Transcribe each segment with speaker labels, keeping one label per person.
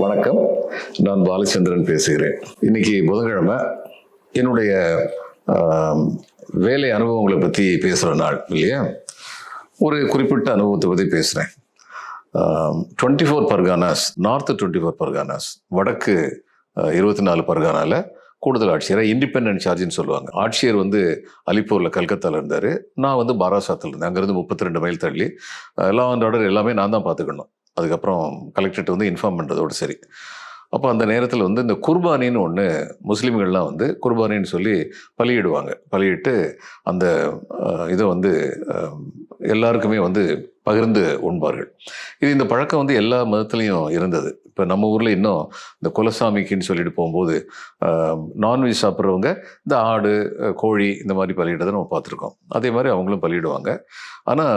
Speaker 1: வணக்கம். நான் பாலச்சந்திரன் பேசுகிறேன். இன்னைக்கு புதன்கிழமை. என்னுடைய வேலை அனுபவங்களை பற்றி பேசுகிற நாள் இல்லையா? ஒரு குறிப்பிட்ட அனுபவத்தை பற்றி பேசுகிறேன் twenty four Parganas north twenty four Parganas வடக்கு இருபத்தி நாலு பர்கானாவில் கூடுதல் ஆட்சியரை இண்டிபெண்டன்ட் சார்ஜ்னு சொல்லுவாங்க. ஆட்சியர் வந்து அலிப்பூரில் கல்கத்தாவில் இருந்தார். நான் வந்து பாராசாத்தில் இருந்தேன். அங்கேருந்து முப்பத்தி ரெண்டு மைல் தள்ளி. லா அண்ட் ஆர்டர் எல்லாமே நான் தான் பார்த்துக்கணும். அதுக்கப்புறம் கலெக்டர்கிட்ட வந்து இன்ஃபார்ம் பண்ணுறதோடு சரி. அப்போ அந்த நேரத்தில் வந்து இந்த குர்பானின்னு ஒன்று முஸ்லீம்கள்லாம் வந்து குர்பானின்னு சொல்லி பலியிடுவாங்க. பலியிட்டு அந்த இதை வந்து எல்லாருக்குமே வந்து பகிர்ந்து உண்பார்கள். இது இந்த பழக்கம் வந்து எல்லா மதத்துலேயும் இருந்தது. இப்போ நம்ம ஊரில் இன்னும் இந்த குலசாமிக்குன்னு சொல்லிட்டு போகும்போது நான்வெஜ் சாப்பிட்றவங்க இந்த ஆடு கோழி இந்த மாதிரி பலியிடுறதை நம்ம பார்த்துருக்கோம். அதே மாதிரி அவங்களும் பலியிடுவாங்க. ஆனால்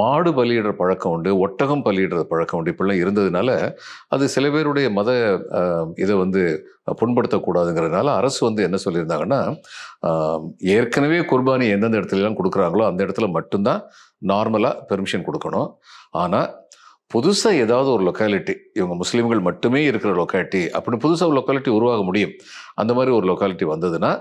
Speaker 1: மாடு பலியிடுற பழக்கம் உண்டு ஒட்டகம் பலியிடுற பழக்கம் உண்டு. இப்படிலாம் இருந்ததுனால அது சில பேருடைய மத இதை வந்து புண்படுத்தக்கூடாதுங்கிறதுனால அரசு வந்து என்ன சொல்லியிருந்தாங்கன்னா ஏற்கனவே குர்பானி எந்தெந்த இடத்துலலாம் கொடுக்குறாங்களோ அந்த இடத்துல மட்டும்தான் நார்மலாக பெர்மிஷன் கொடுக்கணும். ஆனால் புதுசாக ஏதாவது ஒரு லொக்காலிட்டி இவங்க முஸ்லீம்கள் மட்டுமே இருக்கிற லொக்காலிட்டி அப்படின்னு புதுசாக ஒரு லொக்காலிட்டி உருவாக முடியும். அந்த மாதிரி ஒரு லொக்காலிட்டி வந்ததுன்னா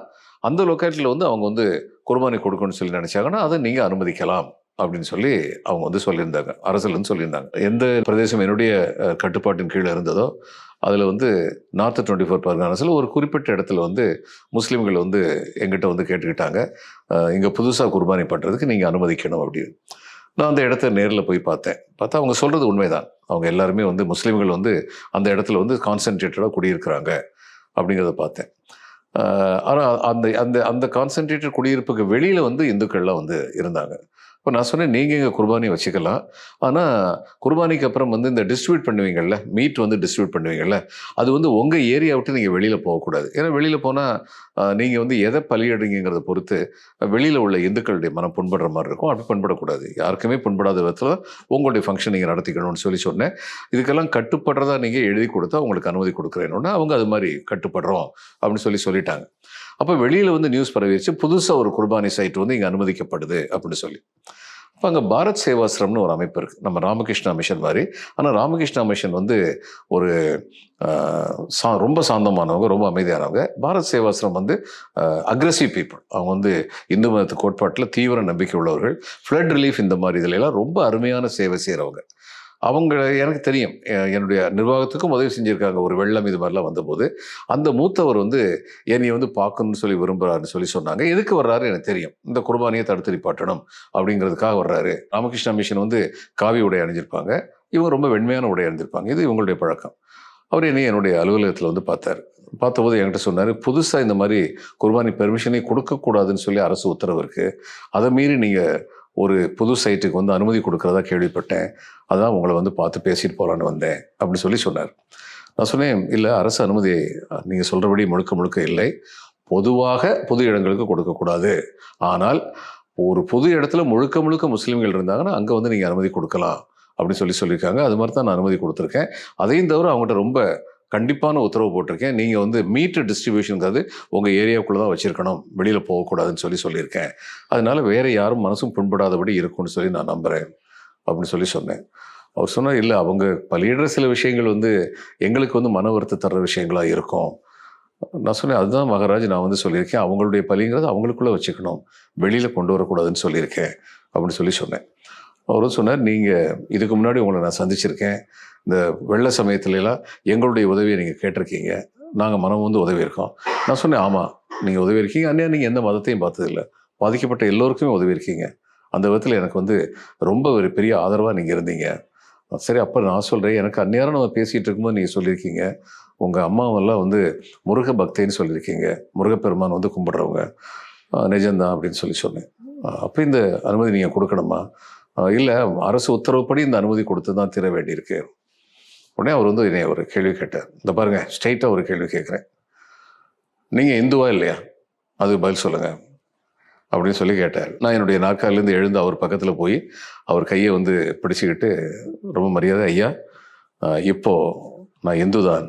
Speaker 1: அந்த லொக்காலிட்டியில் வந்து அவங்க வந்து குர்பானி கொடுக்கணும்னு சொல்லி நினச்சாங்கன்னா அதை நீங்கள் அனுமதிக்கலாம். அப்படின்னு சொல்லி அவங்க வந்து சொல்லியிருந்தாங்க. அரசுலேருந்து சொல்லியிருந்தாங்க. எந்த பிரதேசம் என்னுடைய கட்டுப்பாட்டின் கீழே இருந்ததோ அதில் வந்து நார்த் டுவெண்ட்டி ஃபோர் பர்கானஸில் ஒரு குறிப்பிட்ட இடத்துல வந்து முஸ்லீம்கள் வந்து எங்கிட்ட வந்து கேட்டுக்கிட்டாங்க. இங்கே புதுசாக குர்பானி பண்ணுறதுக்கு நீங்கள் அனுமதிக்கணும் அப்படின்னு. நான் அந்த இடத்த நேரில் போய் பார்த்தேன். பார்த்தா அவங்க சொல்கிறது உண்மைதான். அவங்க எல்லாருமே வந்து முஸ்லீம்கள் வந்து அந்த இடத்துல வந்து கான்சென்ட்ரேட்டடாக குடியிருக்கிறாங்க அப்படிங்கிறத பார்த்தேன். ஆனால் அந்த அந்த அந்த கான்சன்ட்ரேட்டட் குடியிருப்புக்கு வெளியில் வந்து இந்துக்கள்லாம் வந்து இருந்தாங்க. இப்போ நான் சொன்னேன் நீங்கள் இங்கே குர்பானி வச்சுக்கலாம். ஆனால் குர்பானிக்கு அப்புறம் வந்து இந்த டிஸ்ட்ரிபியூட் பண்ணுவீங்கள்ல மீட் வந்து டிஸ்ட்ரிபியூட் பண்ணுவீங்கள்ல அது வந்து உங்கள் ஏரியா விட்டு நீங்கள் வெளியில் போகக்கூடாது. ஏன்னா வெளியில் போனால் நீங்கள் வந்து எதை பலியிடுறீங்கிறத பொறுத்து வெளியில் உள்ள இந்துக்களுடைய மனம் புண்படுற மாதிரி இருக்கும். அப்படி புண்படக்கூடாது. யாருக்குமே புண்படாத விதத்தில் உங்களுடைய ஃபங்க்ஷன் நீங்கள் நடத்திக்கணும்னு சொல்லி சொன்னேன். இதுக்கெல்லாம் கட்டுப்படுறதா நீங்கள் எழுதி கொடுத்தா உங்களுக்கு அனுமதி கொடுக்குறேன்னு அவங்க அது மாதிரி கட்டுப்படுறோம் அப்படின்னு சொல்லி சொல்லிட்டாங்க. அப்போ வெளியில் வந்து நியூஸ் பரவிடுச்சு புதுசாக ஒரு குர்பானி சைட் வந்து இங்கே அனுமதிக்கப்படுது அப்படின்னு சொல்லி. அப்போ அங்கே பாரத் சேவாசிரம்னு ஒரு அமைப்பு இருக்குது நம்ம ராமகிருஷ்ணா மிஷன் மாதிரி. ஆனால் ராமகிருஷ்ணா மிஷன் வந்து ஒரு சா ரொம்ப சாந்தமானவங்க ரொம்ப அமைதியானவங்க. பாரத் சேவாசிரம் வந்து அக்ரஸிவ் பீப்புள் அவங்க வந்து இந்து மதத்து கோட்பாட்டில் தீவிர நம்பிக்கை உள்ளவர்கள். ஃப்ளட் ரிலீஃப் இந்த மாதிரி இதுல எல்லாம் ரொம்ப அருமையான சேவை செய்கிறவங்க அவங்க எனக்கு தெரியும். என்னுடைய நிர்வாகத்துக்கும் உதவி செஞ்சுருக்காங்க. ஒரு வெள்ளம் இது மாதிரிலாம் வந்தபோது அந்த மூத்தவர் வந்து என்னை வந்து பார்க்கணும்னு சொல்லி விரும்புகிறாருன்னு சொல்லி சொன்னாங்க. எதுக்கு வர்றாரு? எனக்கு தெரியும். இந்த குர்பானியை தடுத்து நிப்பாட்டணும் அப்படிங்கிறதுக்காக வர்றாரு. ராமகிருஷ்ணா மிஷன் வந்து காவி உடை அணிஞ்சிருப்பாங்க. இவங்க ரொம்ப வெண்மையான உடை அணிஞ்சிருப்பாங்க. இது இவங்களுடைய பழக்கம். அவர் என்னை என்னுடைய அலுவலகத்தில் வந்து பார்த்தார். பார்த்தபோது என்கிட்ட சொன்னார் புதுசாக இந்த மாதிரி குர்பானி பெர்மிஷனே கொடுக்கக்கூடாதுன்னு சொல்லி அரசு உத்தரவு இருக்குது அதை மீறி நீங்கள் ஒரு புது சைட்டுக்கு வந்து அனுமதி கொடுக்குறதா கேள்விப்பட்டேன். அதான் உங்களை வந்து பார்த்து பேசிட்டு போகலான்னு வந்தேன் அப்படின்னு சொல்லி சொன்னார். நான் சொன்னேன் இல்லை அரசு அனுமதி நீங்கள் சொல்கிறபடி முழுக்க முழுக்க இல்லை. பொதுவாக பொது இடங்களுக்கு கொடுக்கக்கூடாது ஆனால் ஒரு பொது இடத்துல முழுக்க முழுக்க முஸ்லீம்கள் இருந்தாங்கன்னா அங்கே வந்து நீங்கள் அனுமதி கொடுக்கலாம். அப்படின்னு சொல்லி சொல்லியிருக்காங்க. அது மாதிரி தான் நான் அனுமதி கொடுத்துருக்கேன். அதையும் தவிர அவங்ககிட்ட ரொம்ப கண்டிப்பான உத்தரவு போட்டிருக்கேன். நீங்கள் வந்து மீட்டர் டிஸ்ட்ரிபியூஷனுங்கிறது உங்கள் ஏரியாவுக்குள்ளே தான் வச்சுருக்கணும். வெளியில் போகக்கூடாதுன்னு சொல்லி சொல்லியிருக்கேன். அதனால வேறு யாரும் மனசும் புண்படாதபடி இருக்கும்னு சொல்லி நான் நம்புகிறேன் அப்படின்னு சொல்லி சொன்னேன். அவர் சொன்னார் இல்லை அவங்க பலியிடுற சில விஷயங்கள் வந்து எங்களுக்கு வந்து மன வருத்தம் தர்ற விஷயங்களாக இருக்கும். நான் சொன்னேன் அதுதான் மகாராஜ் நான் வந்து சொல்லியிருக்கேன். அவங்களுடைய பலிங்கிறது அவங்களுக்குள்ளே வச்சுக்கணும். வெளியில் கொண்டு வரக்கூடாதுன்னு சொல்லியிருக்கேன். அப்படின்னு சொல்லி சொன்னேன். அவரும் சொன்னார் நீங்கள் இதுக்கு முன்னாடி உங்களை நான் சந்திச்சிருக்கேன். இந்த வெள்ள சமயத்துலலாம் எங்களுடைய உதவியை நீங்கள் கேட்டிருக்கீங்க. நாங்கள் மனம் வந்து உதவி இருக்கோம். நான் சொன்னேன் ஆமாம் நீங்கள் உதவி இருக்கீங்க. அந்நியா நீங்கள் எந்த மதத்தையும் பார்த்ததில்ல. பாதிக்கப்பட்ட எல்லோருக்குமே உதவி இருக்கீங்க. அந்த விதத்தில் எனக்கு வந்து ரொம்ப ஒரு பெரிய ஆதரவாக நீங்கள் இருந்தீங்க. சரி அப்போ நான் சொல்கிறேன் எனக்கு அந்நேரம் நம்ம பேசிகிட்டு இருக்கும்போது நீங்கள் சொல்லியிருக்கீங்க. உங்கள் அம்மாவெல்லாம் வந்து முருக பக்தின்னு சொல்லியிருக்கீங்க. முருகப்பெருமான் வந்து கும்பிட்றவங்க. நிஜம்தான் அப்படின்னு சொல்லி சொன்னேன். அப்போ இந்த அனுமதி நீங்கள் கொடுக்கணுமா? இல்லை அரசு உத்தரவுப்படி இந்த அனுமதி கொடுத்து தான் தீர வேண்டியிருக்கு. உடனே அவர் வந்து என்னை ஒரு கேள்வி கேட்டார். இந்த பாருங்க ஸ்ட்ரெயிட்டாக ஒரு கேள்வி கேட்குறேன். நீங்கள் இந்துவா இல்லையா? அதுக்கு பதில் சொல்லுங்கள் அப்படின்னு சொல்லி கேட்டார். நான் என்னுடைய நாற்காலிலேருந்து எழுந்து அவர் பக்கத்தில் போய் அவர் கையை வந்து பிடிச்சிக்கிட்டு ரொம்ப மரியாதை ஐயா இப்போது நான் இந்து தான்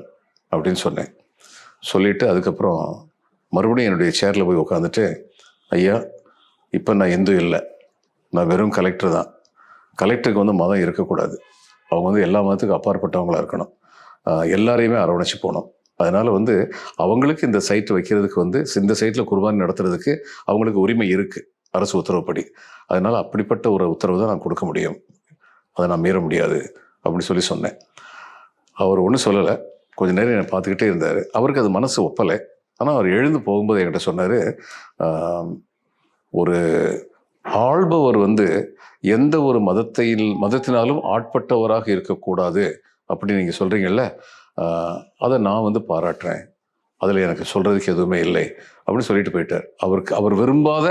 Speaker 1: அப்படின்னு சொன்னேன். சொல்லிவிட்டு அதுக்கப்புறம் மறுபடியும் என்னுடைய சேரில் போய் உட்காந்துட்டு ஐயா இப்போ நான் இந்து இல்லை. நான் வெறும் கலெக்டர் தான். கலெக்டருக்கு வந்து மதம் இருக்கக்கூடாது. அவங்க வந்து எல்லா மதத்துக்கும் அப்பாற்பட்டவங்களாக இருக்கணும். எல்லாரையுமே அரவணைச்சு போகணும். அதனால் வந்து அவங்களுக்கு இந்த சைட் வைக்கிறதுக்கு வந்து இந்த சைட்டில் குர்பானி நடத்துறதுக்கு அவங்களுக்கு உரிமை இருக்குது அரசு உத்தரவுப்படி. அதனால் அப்படிப்பட்ட ஒரு உத்தரவு தான் நான் கொடுக்க முடியும். அதை நான் மீற முடியாது அப்படின்னு சொல்லி சொன்னேன். அவர் ஒன்றும் சொல்லலை. கொஞ்ச நேரம் என்னை பார்த்துக்கிட்டே இருந்தார். அவருக்கு அது மனசு ஒப்பலை. ஆனால் அவர் எழுந்து போகும்போது என்கிட்ட சொன்னார் ஒரு ஆள்பவர் வந்து எந்த ஒரு மதத்தையில் மதத்தினாலும் ஆட்பட்டவராக இருக்கக்கூடாது அப்படின்னு நீங்கள் சொல்கிறீங்கல்ல அதை நான் வந்து பாராட்டுறேன். அதில் எனக்கு சொல்கிறதுக்கு எதுவுமே இல்லை. அப்படின்னு சொல்லிட்டு போயிட்டார். அவருக்கு அவர் விரும்பாத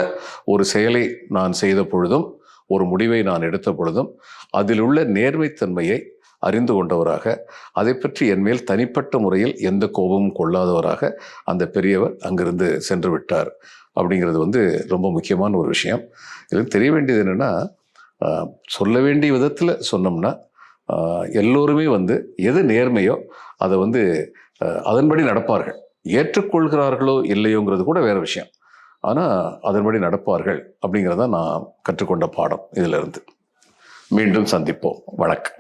Speaker 1: ஒரு செயலை நான் செய்த பொழுதும் ஒரு முடிவை நான் எடுத்த பொழுதும் அதில் உள்ள நேர்மைத்தன்மையை அறிந்து கொண்டவராக அதை பற்றி என்மேல் தனிப்பட்ட முறையில் எந்த கோபமும் கொள்ளாதவராக அந்த பெரியவர் அங்கிருந்து சென்று விட்டார். அப்படிங்கிறது வந்து ரொம்ப முக்கியமான ஒரு விஷயம். இதில் தெரிய வேண்டியது என்னென்னா சொல்ல வேண்டிய விதத்தில் சொன்னோம்னா எல்லோருமே வந்து எது நேர்மையோ அதை வந்து அதன்படி நடப்பார்கள். ஏற்றுக்கொள்கிறார்களோ இல்லையோங்கிறது கூட வேறு விஷயம். ஆனால் அதன்படி நடப்பார்கள் அப்படிங்கிறத நான் கற்றுக்கொண்ட பாடம் இதிலிருந்து. மீண்டும் சந்திப்போம். வணக்கம்.